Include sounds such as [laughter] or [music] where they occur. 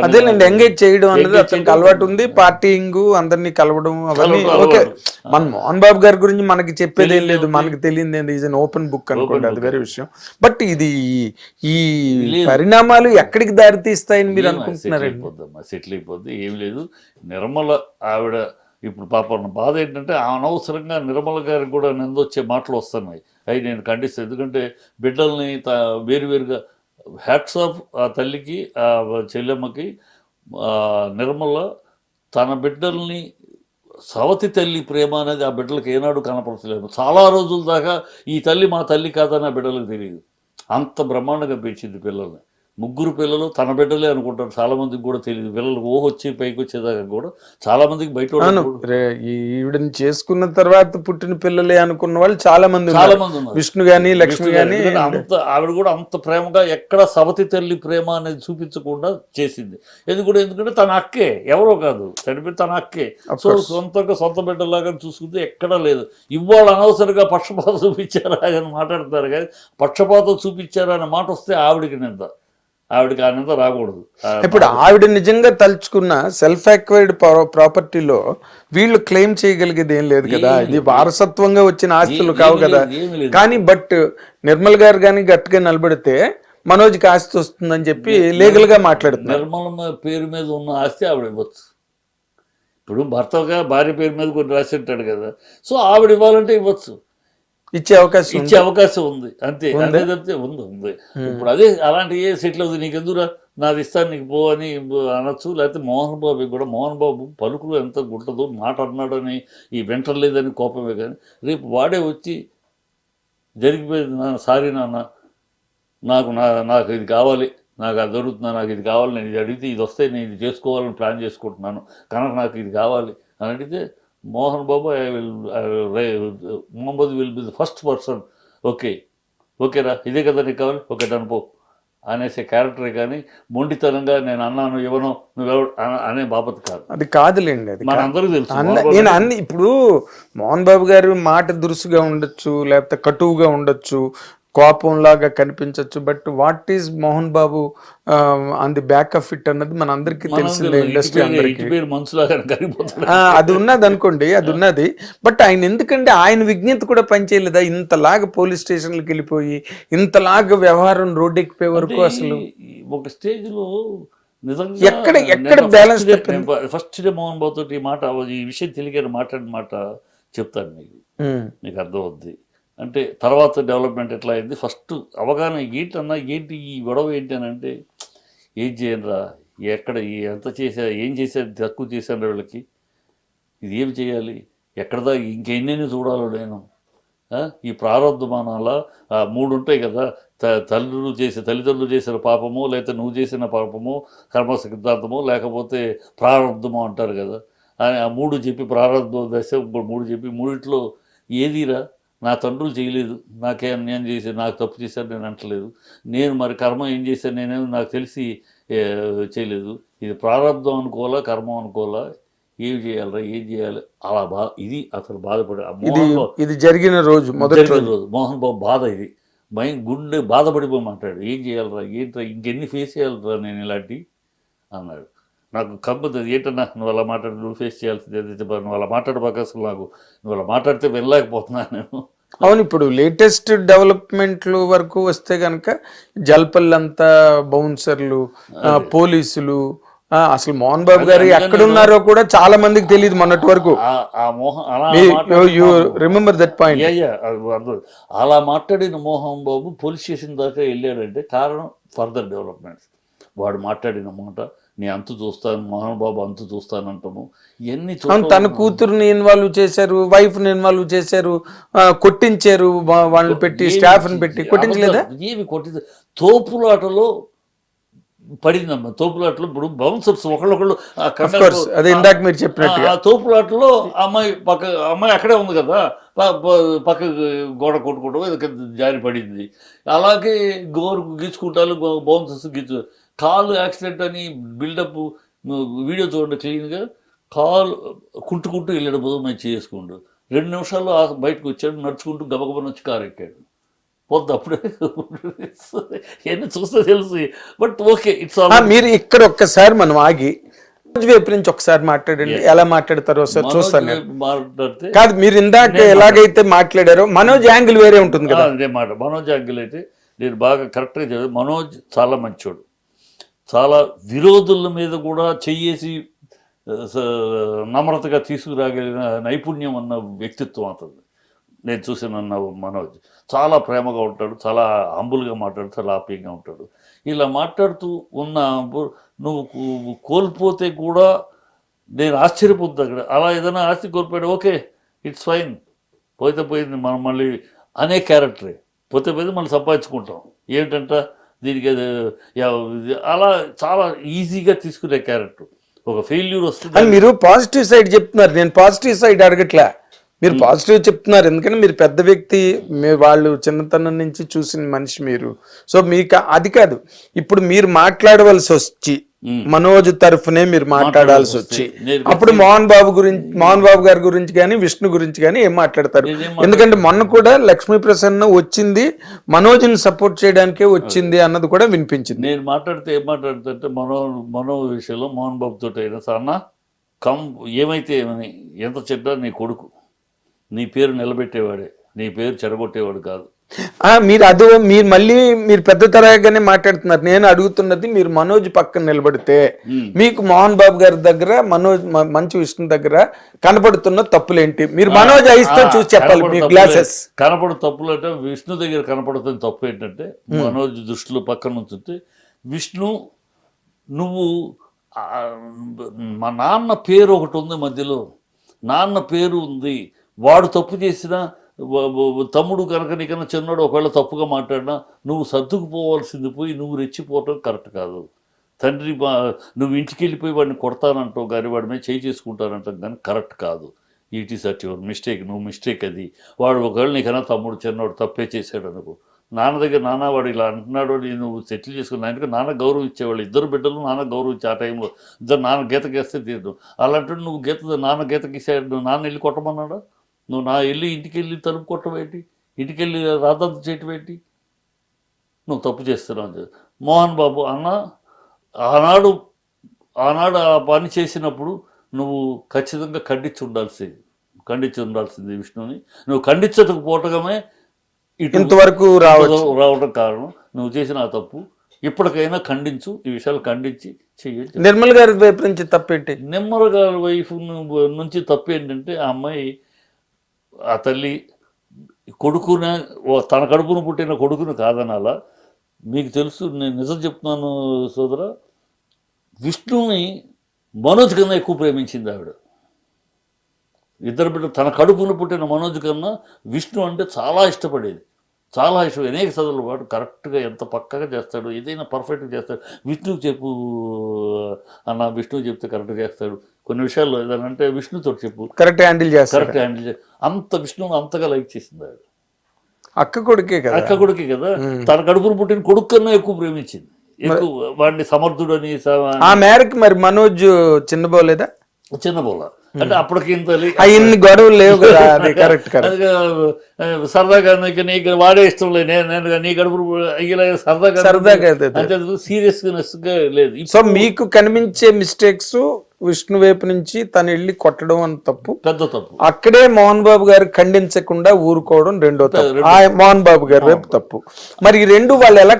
అదేలేండి ఎంగేజ్ చేయడం అనేది అతనికి. అలవాటు ఉంది పార్టీయింగ్ అందరినీ కలవడం అవన్నీ ఓకే. మన మోహన్ బాబు గారి గురించి మనకి చెప్పేది ఏం లేదు. మనకి తెలియదు ఏంది ఈజ్ అన్ ఓపెన్ బుక్ అనుకోండి అది. వేరే విషయం బట్ ఇది ఈ-. పరిణామాలు ఎక్కడికి దారి తీస్తాయని మీరు ఏం సెటిల్ అనుకుంటున్నారండి అయిపోద్దమ్మా సెటిల్ అయిపోద్ది ఏం లేదు నిర్మల ఆవిడ ఇప్పుడు పాపం బాధ ఏంటంటే అనవసరంగా నిర్మల గారికి కూడా నిందొచ్చే మాటలు వస్తున్నాయి అవి నేను ఖండిస్తాను ఎందుకంటే బిడ్డల్ని వేరువేరుగా హ్యాట్స్ ఆఫ్ ఆ తల్లికి ఆ చెల్లెమ్మకి నిర్మల తన బిడ్డల్ని సవతి తల్లి ప్రేమ అనేది ఆ బిడ్డలకు ఏనాడు కనపడతలేదు చాలా రోజుల దాకా ఈ తల్లి మా తల్లి కాదని ఆ బిడ్డలకు తెలియదు. అంత బ్రహ్మాండంగా పెంచింది పిల్లల్ని. ముగ్గురు పిల్లలు తన బిడ్డలే అనుకుంటారు. చాలా మందికి కూడా తెలియదు పిల్లలు ఓ వచ్చి పైకి వచ్చేదాకా కూడా చాలా మందికి బయట ఈవిడని చేసుకున్న తర్వాత పుట్టిన పిల్లలే అనుకున్న వాళ్ళు చాలా మంది చాలా మంది విష్ణు గాని లక్ష్మి. గాని అంత ఆవిడ కూడా అంత ప్రేమగా ఎక్కడ సవతి తల్లి ప్రేమ అనేది చూపించకుండా చేసింది. ఎందుకంటే ఎందుకంటే తన అక్కే ఎవరో కాదు. చనిపోయి తన అక్కే. సో. సొంతంగా సొంత బిడ్డలాగా చూసుకుంటే ఎక్కడా లేదు. ఇవాళ అనవసరంగా పక్షపాతం చూపించారా అని మాట్లాడతారు కానీ పక్షపాతం చూపించారా అనే మాట వస్తే ఆవిడికి నింద. ఆవిడకి ఆ నింద రాకూడదు ఇప్పుడు ఆవిడ నిజంగా తలుచుకున్న సెల్ఫ్ అక్వైర్డ్ ప్రాపర్టీలో వీళ్ళు క్లెయిమ్ చేయగలిగేది ఏం లేదు కదా. ఇది. వారసత్వంగా వచ్చిన ఆస్తులు కావు కదా. కానీ బట్ నిర్మల్ గారు కానీ గట్టిగా నిలబడితే మనోజ్కి ఆస్తి వస్తుందని చెప్పి లీగల్గా మాట్లాడుతున్నారు. నిర్మలమ్మ పేరు మీద ఉన్న ఆస్తి ఆవిడ ఇవ్వచ్చు. ఇప్పుడు భర్తగా భార్య పేరు మీద కొన్ని రాసి ఉంటాడు కదా. సో ఆవిడ ఇవ్వాలంటే ఇవ్వచ్చు. ఇచ్చే అవకాశం ఇచ్చే. అవకాశం ఉంది. అంతే? అంతే తప్పితే ఉంది ఉంది. ఇప్పుడు అదే అలాంటి ఏ సెటిల్ అవుతుంది నీకు ఎందుకురా నాది ఇస్తాను నీకు పో అని అనొచ్చు. లేకపోతే మోహన్ బాబు కూడా మోహన్ బాబు పలుకులు ఎంత గుంటదో మాట అన్నాడని ఈ వెంటలేదని కోపమే కానీ రేపు వాడే వచ్చి జరిగిపోయింది నాన్న సారీ నాన్న నాకు నా నాకు ఇది కావాలి నాకు అది దొరుకుతున్నా నాకు ఇది కావాలి నేను ఇది అడిగితే ఇది వస్తే నేను ఇది చేసుకోవాలని ప్లాన్ చేసుకుంటున్నాను. కనుక నాకు ఇది కావాలి అని అడిగితే Mohan Babu I will Mohammed will be the first person okay ఓకేరా ఇదే కదా నీకు కావాలి? ఓకే డన్ పో. అనేసే క్యారెక్టరే కానీ మొండితనంగా నేను అన్నాను ఇవ్వను నువ్వెవడు అన- బాపత్ కాదు. అది కాదులేండి అది మన కాదు. అందరికీ తెలుసు. నేను అన్ని ఇప్పుడు మోహన్ బాబు గారు మాట దురుసుగా ఉండొచ్చు లేకపోతే కటువుగా ఉండొచ్చు కోపం లాగా కనిపించవచ్చు but what is Mohan Babu on the back of it అన్నది మన అందరికీ తెలిసిందే ఇండస్ట్రీ అందరికీ. అది ఉన్నది అనుకోండి అది ఉన్నది. బట్ ఆయన ఎందుకంటే ఆయన విజ్ఞత కూడా పనిచేయలేదా? ఇంతలాగా పోలీస్ స్టేషన్లకు వెళ్ళిపోయి ఇంతలాగా వ్యవహారం రోడ్డెక్కిపోయే వరకు అసలు. ఒక స్టేజ్లో నిజంగా ఎక్కడ- ఎక్కడ? నేను ఫస్ట్ డే మోహన్ బాబు తోటి ఈ మాట ఈ విషయం తెలియని మాట్లాడిన మాట చెప్తాను నీకు ఉమ్, నీకు అర్థం అవుద్ది అంటే తర్వాత డెవలప్మెంట్ ఎట్లా అయింది? ఫస్ట్ అవగాహన ఏంటన్నా ఏంటి ఈ గొడవ ఏంటి అని అంటే ఏం చేయనురా ఎక్కడ ఎంత చేశా ఏం చేశారు తక్కువ చేశాను వీళ్ళకి. ఇది ఏం చేయాలి? ఎక్కడదా? ఇంకెన్ని చూడాలో నేను. ఈ ప్రారంభమానాల మూడు ఉంటాయి కదా? త తల్లులు చేసే తల్లిదండ్రులు చేసిన పాపము లేకపోతే నువ్వు చేసిన పాపము కర్మ సిద్ధాంతము లేకపోతే ప్రారంధము అంటారు కదా? ఆ మూడు చెప్పి ప్రారంభ దశ మూడు చెప్పి మూడిట్లో ఏదిరా? నా తండ్రులు చేయలేదు. నాకే అన్యాయం చేసి నాకు తప్పు చేశాను నేను అంటలేదు. నేను మరి కర్మ ఏం చేశాను నేనేమో నాకు తెలిసి చేయలేదు. ఇది ప్రారంధం అనుకోవాలా కర్మ అనుకోవాలా? ఏం చేయాలరా? ఏం చేయాలి? అలా బా ఇది అసలు బాధపడే ఇది జరిగిన రోజు మొదటి జరిగిన రోజు. మోహన్ బాబు బాధ ఇది. భయం గుండె బాధపడిపోమంటాడు. ఏం చేయాలరా? ఏంట్రా? ఇంకెన్ని ఫేస్ చేయాలరా నేను ఇలాంటి? అన్నాడు. నాకు కబ్బదు ఏంటన్నా? నువ్వు అలా మాట్లాడి నువ్వు ఫేస్ చేయాల్సింది నువ్వు అలా మాట్లాడబాక అసలు నాకు. నువ్వు అలా మాట్లాడితే వెళ్ళలేకపోతున్నాను నేను. అవును ఇప్పుడు లేటెస్ట్ డెవలప్మెంట్లు వరకు వస్తే కనుక జల్పల్లంతా బౌన్సర్లు పోలీసులు అసలు మోహన్ బాబు గారు ఎక్కడున్నారో కూడా చాలా మందికి తెలియదు మొన్నటి వరకు. Remember that point. అలా మాట్లాడిన మోహన్ బాబు పోలీస్ స్టేషన్ దాకా వెళ్ళాడంటే కారణం ఫర్దర్ డెవలప్మెంట్స్ వాడు మాట్లాడిన మాట నీ అంతు చూస్తాను మోహన్ బాబు అంతు చూస్తానంటాము ఇవన్నీ అవును తన కూతురుని ఇన్వాల్వ్ చేశారు వైఫ్ని ఇన్వాల్వ్ చేశారు కొట్టించారు వాళ్ళని పెట్టి స్టాఫ్ని పెట్టి. కొట్టించలేదా. ఏమి కొట్టింది తోపులాటలో పడిందమ్మా తోపులాటలో ఇప్పుడు బౌన్సర్స్ ఒకళ్ళొకళ్ళు అదే ఇందాక మీరు చెప్పినట్టుగా. ఆ తోపులాటలో అమ్మాయి పక్క అమ్మాయి అక్కడే ఉంది కదా పక్క గోడ కొట్టుకోవడం జారి పడింది. అలాగే గోరు గీచుకుంటారు బౌన్సర్స్ గీచు కాలు యాక్సిడెంట్ అని బిల్డప్ వీడియో చూడండి క్లీన్గా కాలు కుంటుకుంటూ వెళ్ళాడు బుధం మంచి చేసుకుంటూ రెండు నిమిషాల్లో ఆ బయటకు వచ్చాడు నడుచుకుంటూ గబగబని వచ్చి కారు ఎక్కాడు. పొద్దు అప్పుడే. ఎన్ని చూస్తే తెలుసు. బట్ ఓకే ఇట్స్ మీరు ఇక్కడ ఒక్కసారి మనం ఆగి వైపు నుంచి ఒకసారి మాట్లాడండి. ఎలా మాట్లాడతారో ఒకసారి చూస్తాను కాదు మీరు ఇందాక ఎలాగైతే మాట్లాడారో మనోజ్ యాంగిల్ వేరే ఉంటుంది కదా. అదే మాట. మనోజ్ అంగిల్ అయితే నేను బాగా కరెక్ట్గా చెప్పాను. మనోజ్ చాలా మంచోడు. చాలా విరోధుల మీద కూడా చెయ్యేసి నమ్రతగా తీసుకురాగలిగిన నైపుణ్యం అన్న వ్యక్తిత్వం అతను నేను చూసిన మనోజ్. చాలా ప్రేమగా ఉంటాడు చాలా హంబుల్గా మాట్లాడు చాలా ఆప్యంగా ఉంటాడు. ఇలా మాట్లాడుతూ ఉన్న నువ్వు కోల్పోతే కూడా నేను ఆశ్చర్యపోతుంది అక్కడ. అలా ఏదైనా ఆస్తి కోల్పోయాడు ఓకే ఇట్స్ ఫైన్. పోతే పోయింది మనం మళ్ళీ అనే క్యారెక్టరే. పోతే పోయింది మనం సంపాదించుకుంటాం. ఏంటంటే? దీనికి అలా చాలా ఈజీగా తీసుకునే క్యారెక్టర్. ఒక ఫెయిల్యూర్ వస్తుంది. అని మీరు పాజిటివ్ సైడ్ చెప్తున్నారు. నేను పాజిటివ్ సైడ్ అడగట్లే. మీరు పాజిటివ్ చెప్తున్నారు. ఎందుకంటే మీరు పెద్ద వ్యక్తి మీ వాళ్ళు చిన్నతనం నుంచి చూసిన మనిషి మీరు. సో మీకు అది కాదు. ఇప్పుడు మీరు మాట్లాడవలసి వచ్చి మనోజ్ తరఫునే మీరు మాట్లాడాల్సి వచ్చి. అప్పుడు మోహన్ బాబు గురించి మోహన్ బాబు గారి గురించి కానీ విష్ణు గురించి కానీ ఏం మాట్లాడతారు? ఎందుకంటే మొన్న కూడా లక్ష్మీ ప్రసన్న వచ్చింది మనోజ్ని సపోర్ట్ చేయడానికే వచ్చింది అన్నది కూడా వినిపించింది. నేను మాట్లాడితే ఏం మాట్లాడుతుంటే మనో మనో విషయంలో మోహన్ బాబుతో అయినా అన్న కమ్ ఏమైతే ఏమని ఎంత చెడ్డా నీ కొడుకు నీ పేరు నిలబెట్టేవాడే నీ పేరు చెడగొట్టేవాడు కాదు. మీరు అది మీరు మళ్ళీ మీరు పెద్ద తరగానే మాట్లాడుతున్నారు. నేను అడుగుతున్నది మీరు మనోజ్ పక్కన నిలబడితే మీకు మోహన్ బాబు గారి దగ్గర మనోజ్ మంచు విష్ణు దగ్గర కనబడుతున్న తప్పులేంటి? మీరు మనోజ్ అయిస్తే చూసి చెప్పాలి మీ గ్లాసెస్. కనపడు తప్పులు అంటే విష్ణు దగ్గర కనపడుతున్న తప్పు ఏంటంటే మనోజ్ దృష్టిలో పక్కన ఉంచుతే విష్ణు నువ్వు మా నాన్న పేరు ఒకటి ఉంది మధ్యలో. నాన్న పేరు ఉంది. వాడు తప్పు చేసినా తమ్ముడు కనుక నీకన్నా చిన్నోడు ఒకవేళ తప్పుగా మాట్లాడినా నువ్వు సర్దుకుపోవాల్సింది పోయి నువ్వు రెచ్చిపోవటం కరెక్ట్ కాదు. తండ్రి నువ్వు ఇంటికి వెళ్ళిపోయి వాడిని కొడతానంటావు కానీ వాడి మీద చేయి చేసుకుంటానంటాం కానీ కరెక్ట్ కాదు. It is at your mistake నువ్వు మిస్టేక్ అది. వాడు ఒకవేళ నీకన్నా తమ్ముడు చిన్నవాడు తప్పే చేశాడు అనుకో. నాన్న దగ్గర నాన్న వాడు ఇలా అంటున్నాడు నువ్వు సెటిల్ చేసుకుని ఆయనకి నాన్న గౌరవం ఇచ్చేవాళ్ళు. ఇద్దరు బిడ్డలు నాన్న గౌరవం ఇచ్చే ఆ టైంలో ఇద్దరు నాన్న గీతకేస్తే తీరు అలాంటి నువ్వు గీత నాన్న గీత గీసాడు నాన్న వెళ్ళి కొట్టమన్నాడా? నువ్వు నా వెళ్ళి ఇంటికి వెళ్ళి తలుపు కొట్టబెట్టి ఇంటికి వెళ్ళి రాదంత చేయటం ఏంటి? నువ్వు తప్పు చేస్తున్నావు. మోహన్ బాబు అన్న ఆనాడు ఆనాడు ఆ పని చేసినప్పుడు నువ్వు ఖచ్చితంగా ఖండించి ఉండాల్సింది ఖండించి ఉండాల్సింది విష్ణుని నువ్వు ఖండించకపోవటమే ఇటు ఇంతవరకు రావచ్చు. రావడం కారణం. నువ్వు చేసిన ఆ తప్పు ఇప్పటికైనా ఖండించు ఈ విషయాలు ఖండించి చెయ్యి నిర్మల్ గారి వైపు నుంచి తప్పేంటి? నెమ్మర గారి వైఫ్ నుంచి తప్పు ఏంటంటే ఆ అమ్మాయి ఆ తల్లి కొడుకున తన కడుపున పుట్టిన కొడుకును కాదనాలా. మీకు తెలుసు నేను నిజం చెప్తున్నాను సోదర విష్ణువుని మనోజ్ కన్నా ఎక్కువ ప్రేమించింది ఆవిడ. ఇద్దరు బిడ్డ తన కడుపున పుట్టిన మనోజ్ కన్నా విష్ణు అంటే చాలా ఇష్టపడేది. చాలా ఇష్టం. అనేక చదువులు వాడు కరెక్ట్గా ఎంత పక్కగా చేస్తాడు ఏదైనా పర్ఫెక్ట్గా చేస్తాడు. విష్ణుకు చెప్పు అన్న విష్ణువు చెప్తే కరెక్ట్గా చేస్తాడు. కొన్ని విషయాల్లో ఏదైనా అంటే విష్ణుతో చెప్పు. కరెక్ట్ హ్యాండిల్ చేస్తారు కరెక్ట్ హ్యాండిల్ చే అంత విష్ణువుని అంతగా లైక్ చేసింది ఆవిడ. అక్క కొడుకే కదా. అక్క కొడుకే కదా. తన కడుపును పుట్టిన కొడుకు కన్నా ఎక్కువ ప్రేమించింది. ఎక్కువ వాడిని సమర్థుడని స- ఆ మేరకు మరి మనోజ్ చిన్నబోలేదా చిన్న బోల అంటే అప్పటికి ఇంత ఇన్ని గొడవలు లేవు కదా [laughs] కరెక్ట్ సరదాగా నీకు నీకు వాడే ఇష్టం లేదు. నేను నేను నీ గడుపు ఇలా సరదాగా సరదాగా అంతే సీరియస్నెస్గా లేదు. సో మీకు కనిపించే మిస్టేక్స్ విష్ణు వైపు నుంచి తను వెళ్ళి కొట్టడం అని తప్పు. పెద్ద తప్పు. అక్కడే మోహన్ బాబు గారు ఖండించకుండా ఊరుకోవడం రెండో తప్పు. మోహన్ బాబు గారి వైపు తప్పు. మరి ఈ రెండు వాళ్ళు ఎలా